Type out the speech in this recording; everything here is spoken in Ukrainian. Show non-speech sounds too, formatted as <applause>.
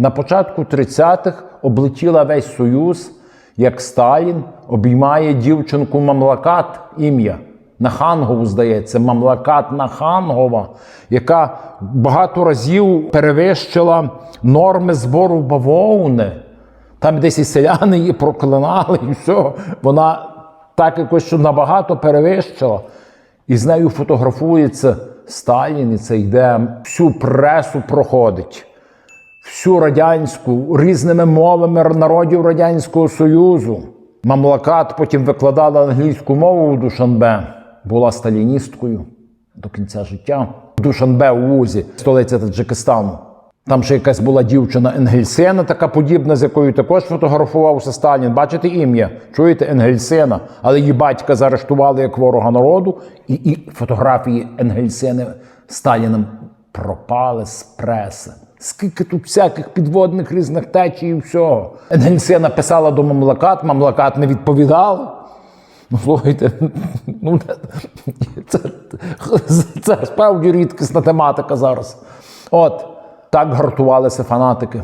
На початку 30-х облетіла весь Союз, як Сталін обіймає дівчинку Мамлакат ім'я. Нахангову, здається, Мамлакат Нахангова, яка багато разів перевищила норми збору бавовни. Там десь і селяни її проклинали, і все. Вона так якось що набагато перевищила. І з нею фотографується Сталін, і це йде всю пресу проходить всю радянську різними мовами народів Радянського Союзу. Мамлакат потім викладала англійську мову у Душанбе, була сталіністкою до кінця життя. Душанбе у Вузі, столиця Таджикистану. Там ще якась була дівчина Енгельсена, така подібна, з якою також фотографувався Сталін. Бачите ім'я? Чуєте Енгельсена? Але її батька заарештували як ворога народу, і, і фотографії Енгельсени Сталіном пропали з преси. Скільки тут всяких підводних різних течій і всього. Енгельсена написала до Мамлакат, Мамлакат не відповідав. Ну, слухайте, <laughs> ну, це, це справді рідкісна тематика зараз. От, так гартувалися фанатики.